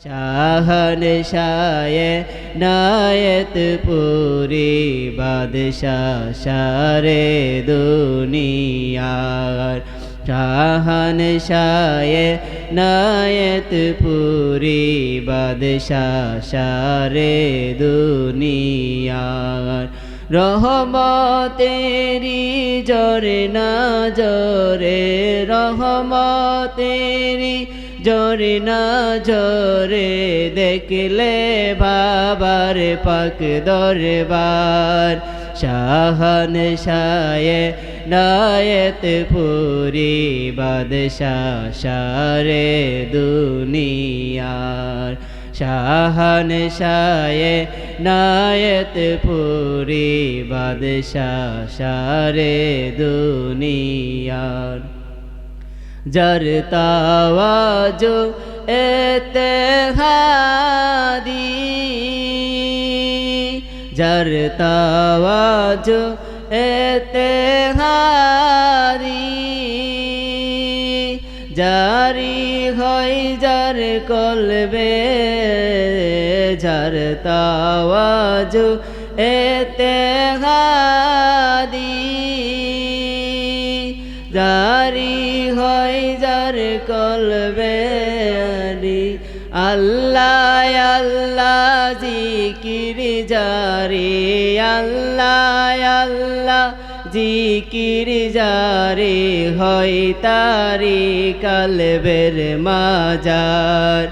শাহন শায়ে নায়ত পুরি বাদশাহ সারে দুনিয়ার শাহন শায়ে নায়ত পুরি বাদশাহ সারে দুনিয়ার রহমতেরি জরে না জরে রহমতেরি জরে না জরে দেখলে বাবার পাক দরবার। শাহন শায়ে নায়ত পুরি বাদশাহ সারে দুনিয়ার। শাহন শায়ে নায়ত পুরি বাদশাহ সারে দুনিয়ার। জর তাওয়াজ এতেহাদি জর তাওয়াজ এতেহাদি জারি হয় যার কলবে যার তাওয়াজ এতেহাদি জারি আল্লাহ আল্লাহ জিকির জারি হয় তারি কলবের মাজার।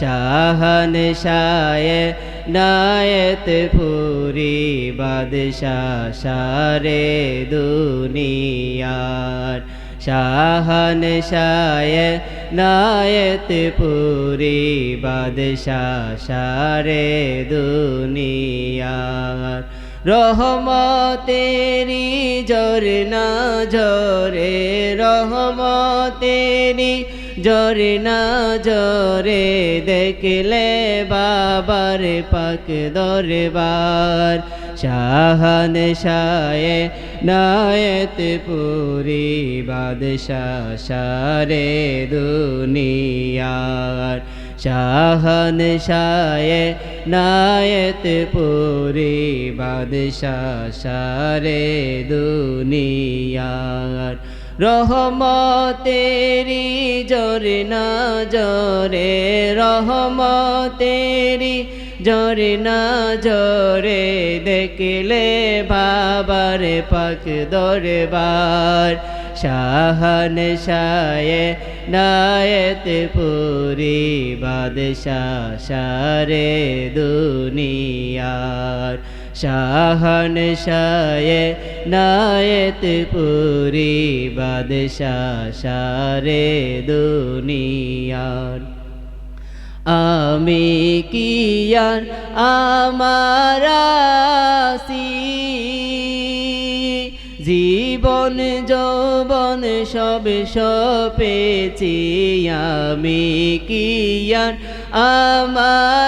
শাহন শায়ে নায়ত পুরি বাদশাহ সারে দুনিয়ার। শাহন শায়ে নায়ত পুরি বাদশাহ সারে দুনিয়ার রহমতেরি জোরে না জোরে রহমতেরি জোরে না জোরে দেখলে বাবার পাক দরবার। শাহন শায়ে নায়ত পুরি বাদশাহ সারে দুনিয়ার। শাহন শায়ে নায়ত পুরি বাদশাহ সারে দুনিয়ার। রহমতেরি জোরে না জোরে, রহমতেরি জোরে না জোরে দেখলে বাবার পাক দরবার। শাহন শায়ে নায়ত পুরি বাদশাহ দুনিয়ার। শাহন শায়ে নায়ত পুরি বাদশাহ দুনিয়ার। আমি কিয়ার আমারাসি জীবন যৌবন সব সপেছি, আমি কিয়ার আমারাসি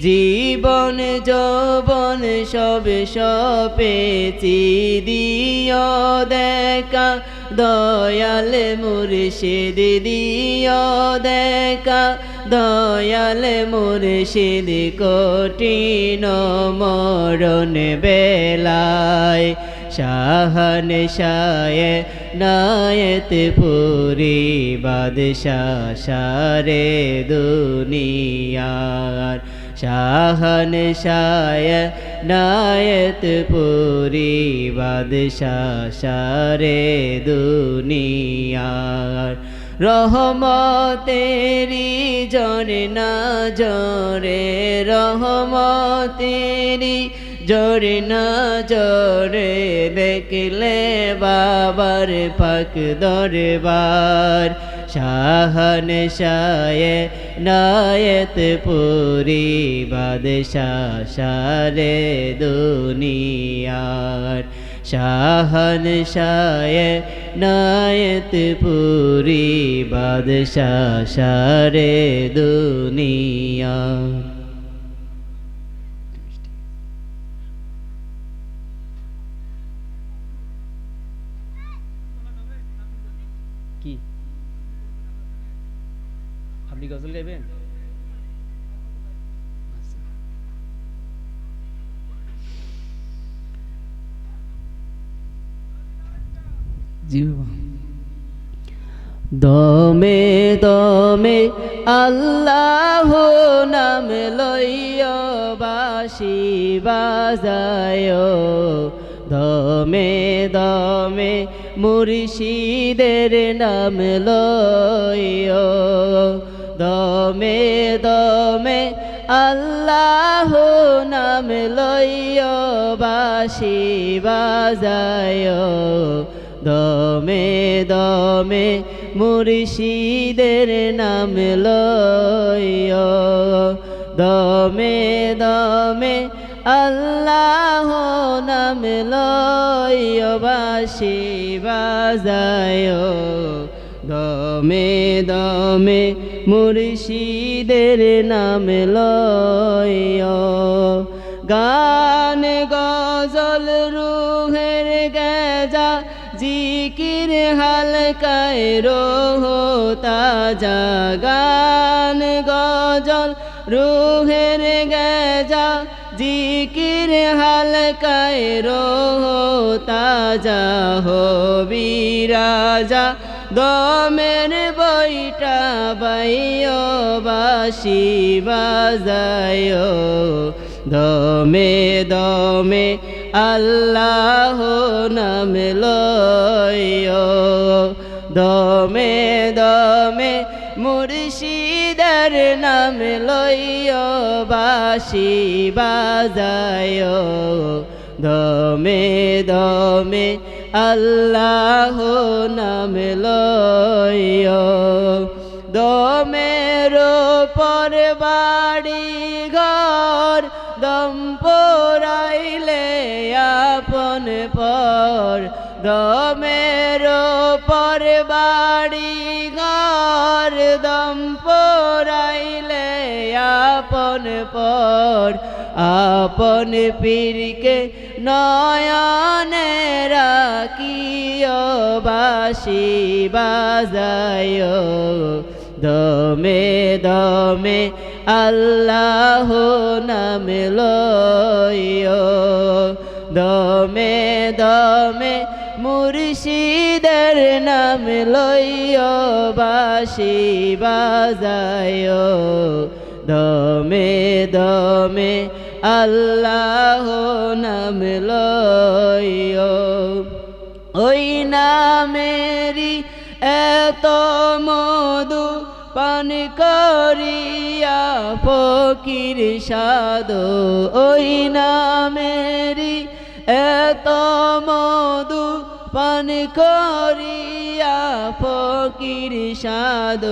জীবন যৌবন সব সপেছি দিয় দেখা দয়াল মুর্শিদ দিয় দেখা। দয়াল মুর্শিদ কঠিন মরণ বেলায়। শাহন শায়ে নায়ত পুরি বাদশাহ সারে দুনিয়ার। শাহন শায়ে নায়ত পুরি বাদশাহ সারে দুনিয়ার রহমতেরি জরে না জরে রহমতেরি জোরে না জোরে দেখলে বাবার পাক দরবার। শাহন শায়ে নায়ত পুরি বাদশাহ সারে দুনিয়ার। শাহন শায়ে নায়ত পুরি বাদশাহ সারে দুনিয়ার। দমে দমে আল্লাহ নাম লইয় বাসি বাজায়। দমে দমে মুর্শিদের নাম লইয়। দমে দমে আল্লাহ নাম লইয় বাসি বাজায়। দমে দমে মুর্শিদের নাম লয় দমে দমে আল্লাহ নাম লয় বাসি বাজায় দমে দমে মুর্শিদের নাম লয় গান হালকায় রোহ তাজা গান গজল, রুহের গেজা, জিকির হালকায় রোহ তাজা হো বিরাজা দমের বইটা বাইয় বাসি বাজায় দমে দমে আল্লাহ নাম লয় দমে দমে মুর্শিদার নাম লইয় বাসি বাজায় দমে দমে আল্লাহ নাম লয় দমের পর বাড়ি দমের পর বাড়ি ঘর দম পরাইলে আপন পর, আপন পীরকে নয়নে রাখিও বাসি বাজায় দমে দমে আল্লাহ নাম লয় দমে দমে মুর্শিদের নাম লইয় বাসি বাজায় দমে দমে আল্লাহ নাম লয় ওই নামেরি এত মধু পান করিয়া ফকির সাদ ওই নামেরি এত মধু পান করিয়া ফকির সাদ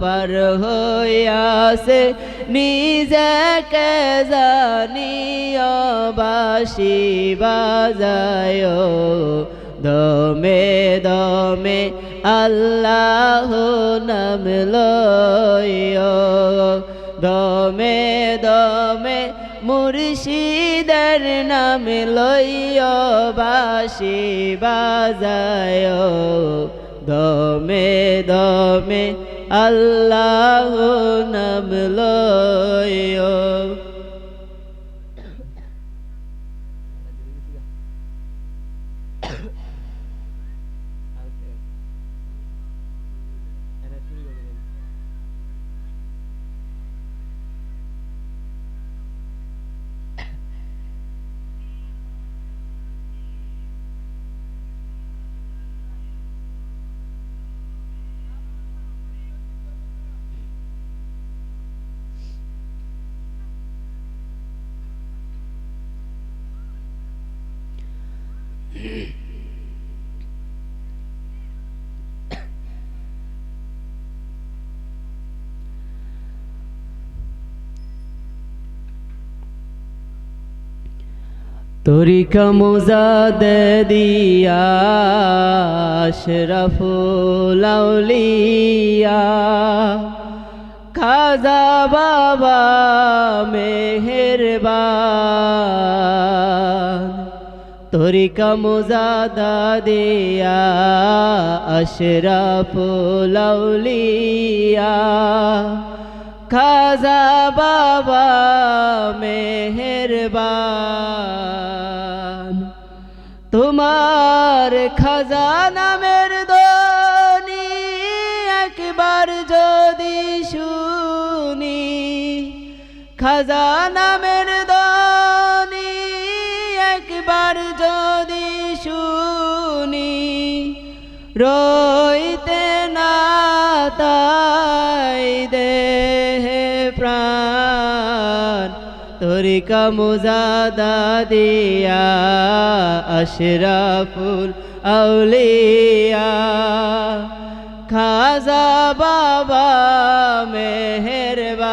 পার হইয়াছে, নিজেকে জানিয়া বাসি বাজায়। দমে দমে আল্লাহ নাম লয় দমে দমে মুর্শিদের নাম লইয় বাসি বাজায় দমে দমে আল্লাহ নাম লয় তরিকা মোজাদ দিয়া, আশরাফুল আউলিয়া। খাজা বাবা মেহেরবান তরিকা মোজাদা দিয়া, আশরাফুল আউলিয়া। খাজা বাবা মেহেরবান তোমার খাজা নামের দনি একবার যদি শুনি। খাজা নামের দনি একবার যদি শুনি। রইতে না তাই দেহে প্রাণ তরিকা মুজাদা দিয়া আশরাফুল আউলিয়া। খাজা বাবা মেহেরবান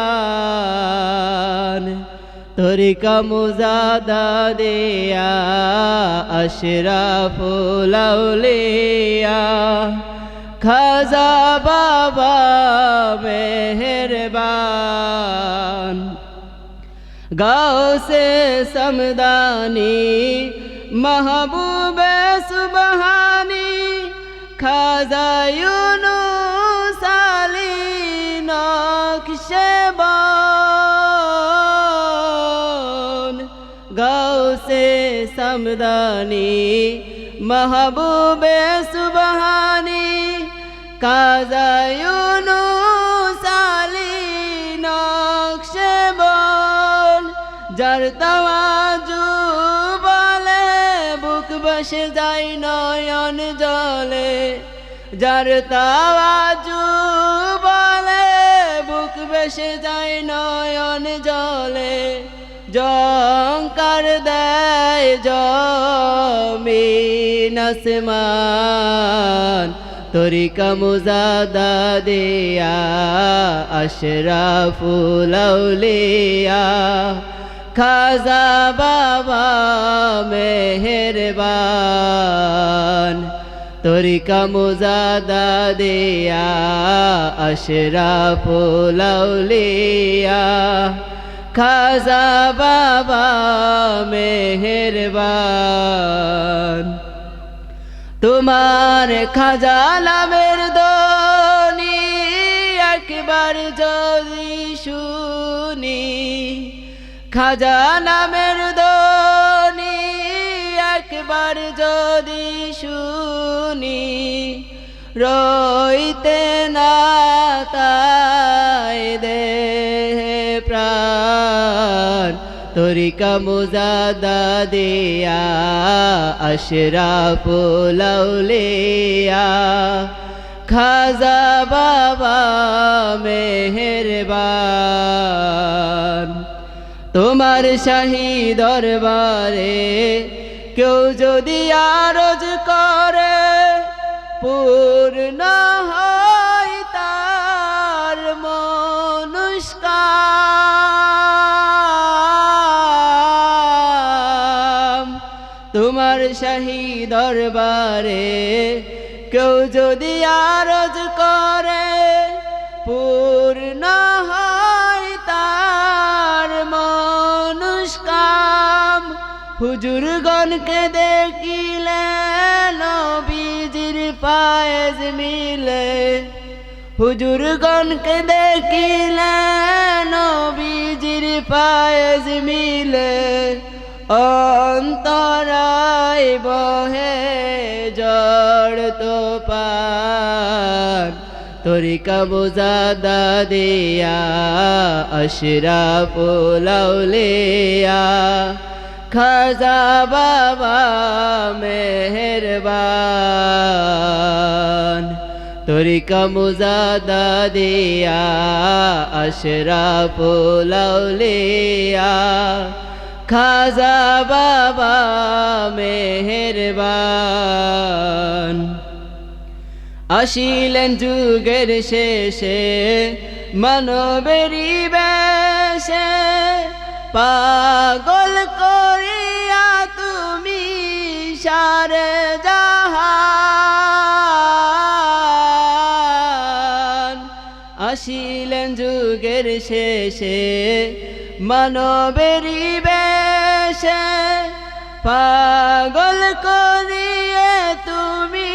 তরিকা মুজাদা দিয়া আশরাফুল আউলিয়া। খাজা বাবা মেহেরবান গাউসে সমদানি মাহবুবে সুবহানি খাজা ইউনুস আলী নকশবন গাউসে সমদানি মাহবুবে সুবহানি কাজা যার তাওয়াজু বলে বুক বসে যায় নয়ন জলে। যার তাওয়াজু বলে বুক বসে যায় নয়ন জলে। জঙ্কার দেয় জমিন আসমান, তরিকা মুজাদা দিয়া, আশরাফুল আউলিয়া। খাজা বাবা মেহেরবান, তরিকা মুজাদা দিয়া আশরাফুল আউলিয়া খাজা বাবা মেহেরবান, তোমার খাজা নামের দনি একবার যদি খাজা নামের দনি একবার যদি শুনি, রইতে না দেহে প্রাণ। তরিকা মুজাদা দিয়া আশরাফুল আউলিয়া খাজা বাবা মেহেরবান। তোমার শাহী দরবারে কেউ যদি আরজ করে পূর্ণ হয় তার মনুষ্কাম তোমার শাহী দরবারে পায়েজ মিলে হুজুরগণকে দেখিলে নবীজির পায়েজ মিলে অন্তরায় বহে জড় তো পান তরিকা বোজাদা দিয়া আশরাফুল আউলিয়া খাজা বাবা মেহেরবান তরিকা মুজাদা দিয়া আশরাফুল আউলিয়া খাজা বাবা মেহেরবান। আসিলেন যুগের শেষে মানবেরি বেশে। পাগল আসিলেন যুগের শেষে, মানবেরি বেশে। পাগল করিয়ে তুমি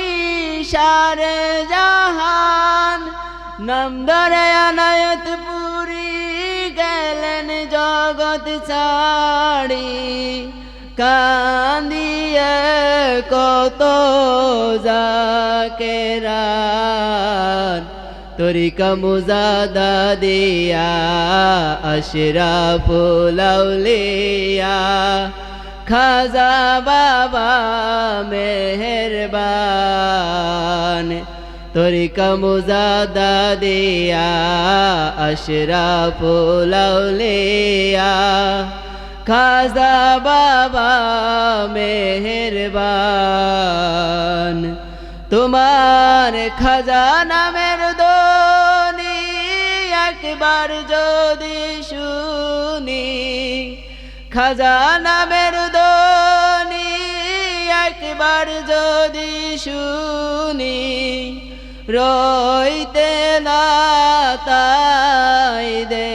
সারে জাহান। নাম ধরে আনায়ত পুরী গেলেন জগৎ ছাড়ি। কান্দিয়ে কত জাকেরান তরিকা মুজাদা দিয়া আশরাফ লাউলিয়া খাজা বাবা মেহরবান তরিকা মুজাদা দিয়া আশরাফ লাউলিয়া খাজা বাবা মেহরবান, তোমার খাজা নামের একবার যদি শুনি খাজা নামের দনি একবার যদি শুনি, রইতে না তাই দে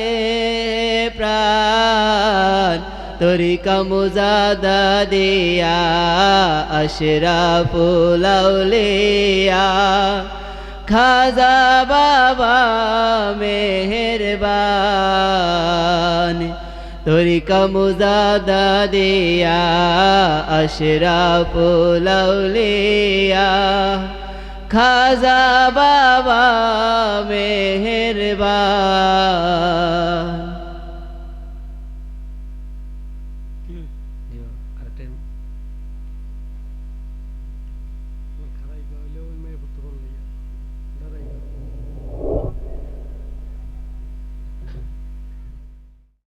প্রাণ। তরিকা মুজাদা দিয়া আশরাফ লাউলিয়া খাজা বাবা মেহরবান। তরিকা মুজাদা দিয়া আশরাফ লাউলিয়া খাজা বাবা মেহরবান।